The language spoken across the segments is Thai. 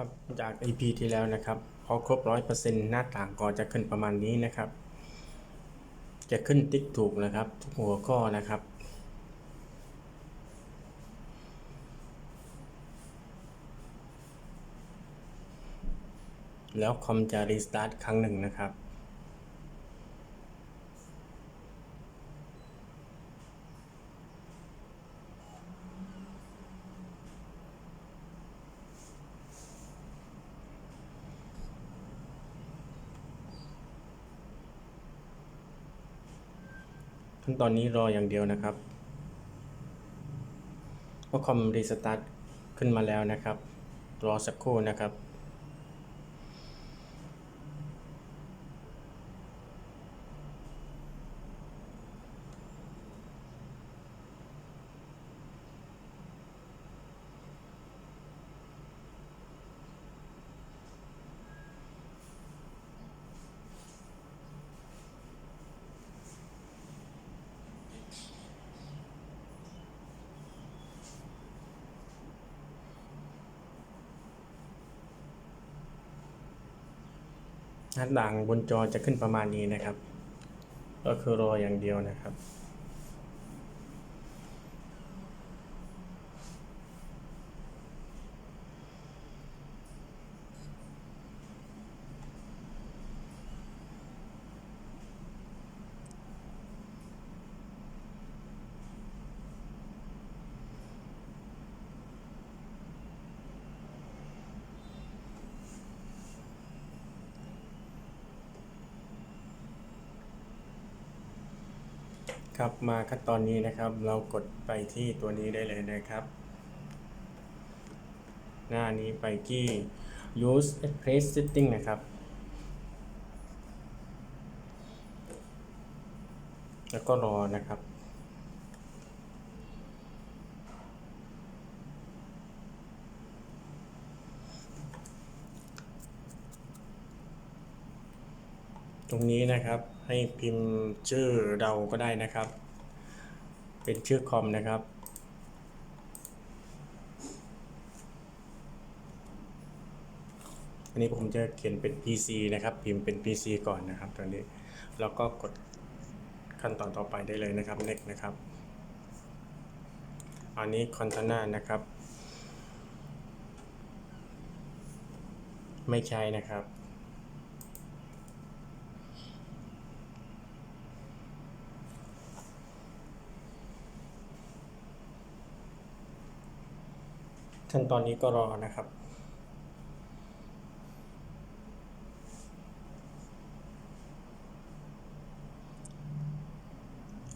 ครับจาก EP ที่แล้วนะครับพอครบร้อยเปอร์เซ็นต์หน้าต่างก็จะขึ้นประมาณนี้นะครับ จะขึ้นติ๊กถูกนะครับ ทุกหัวข้อนะครับ แล้วคอมจะรีสตาร์ทครั้งหนึ่งนะครับ ขั้นตอนนี้รออย่างเดียวนะครับว่าคอมรีสตาร์ทขึ้นมาแล้วนะครับ รอสักครู่นะครับ หน้าต่างบนจอจะขึ้นประมาณนี้นะครับ ก็คือรออย่างเดียวนะครับ ครับมาขั้นตอนนี้นะครับ เรากดไปที่ตัวนี้ได้เลยนะครับ หน้านี้ไปที่ use express setting นะครับ แล้วก็รอนะครับ ตรงนี้นะครับให้พิมพ์ชื่อเราก็ได้นะครับ เป็นชื่อคอมนะครับอันนี้ผมจะเขียนเป็น PC นะครับ พิมพ์เป็น PC ก่อนนะครับตอนนี้แล้วก็กดขั้นตอนต่อไปได้เลยนะครับ next นะครับ อันนี้คอนเทนานะครับ ไม่ใช่นะครับ ขั้นตอนนี้ก็รอนะครับ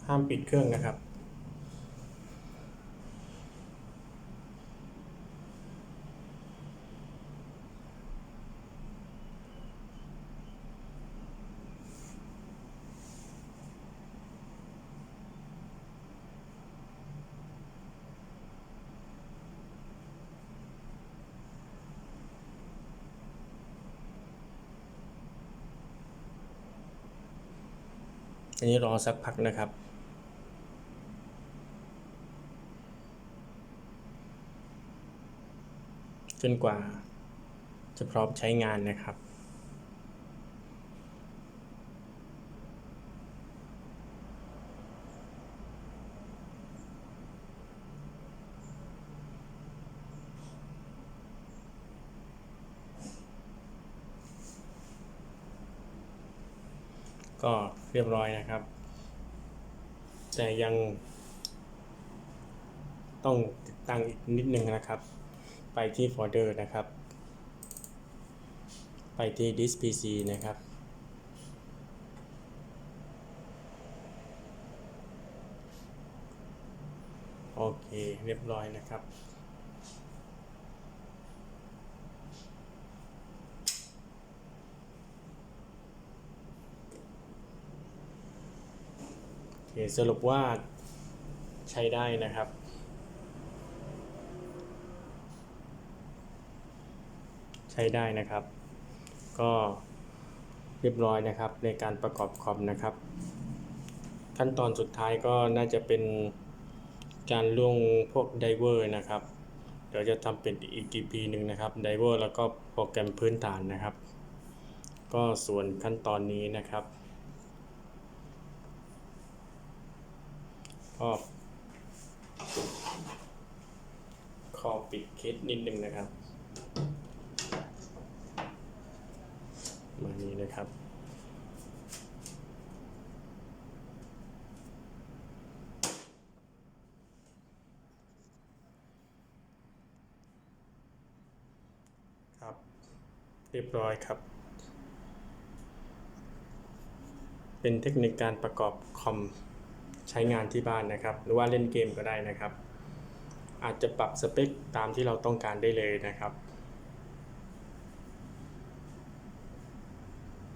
ห้ามปิดเครื่องนะครับ อันนี้รอสักพักนะครับ จนกว่าจะพร้อมใช้งานนะครับ ก็เรียบร้อยนะครับ แต่ยังต้องติดตั้งอีกนิดนึงนะครับ ไปที่โฟลเดอร์นะครับ ไปที่ disk pc นะครับ โอเค เรียบร้อยนะครับ คสรุปว่าใช้ได้นะครับ ใช้ได้นะครับ ก็เรียบร้อยนะครับในการประกอบคอมนะครับ ขั้นตอนสุดท้ายก็น่าจะเป็นการล่วงพวกไดเวอร์นะครับ เดี๋ยวจะทำเป็นอีก EP หนึ่งนะครับไดเวอร์แล้วก็โปรแกรมพื้นฐานนะครับ ก็ส่วนขั้นตอนนี้นะครับ ก็ขอปิดเคสนิดนึงนะครับ มานี้นะครับครับเรียบร้อยครับ เป็นเทคนิคการประกอบคอม ใช้งานที่บ้านนะครับ หรือว่าเล่นเกมก็ได้นะครับ อาจจะปรับสเปคตามที่เราต้องการได้เลยนะครับ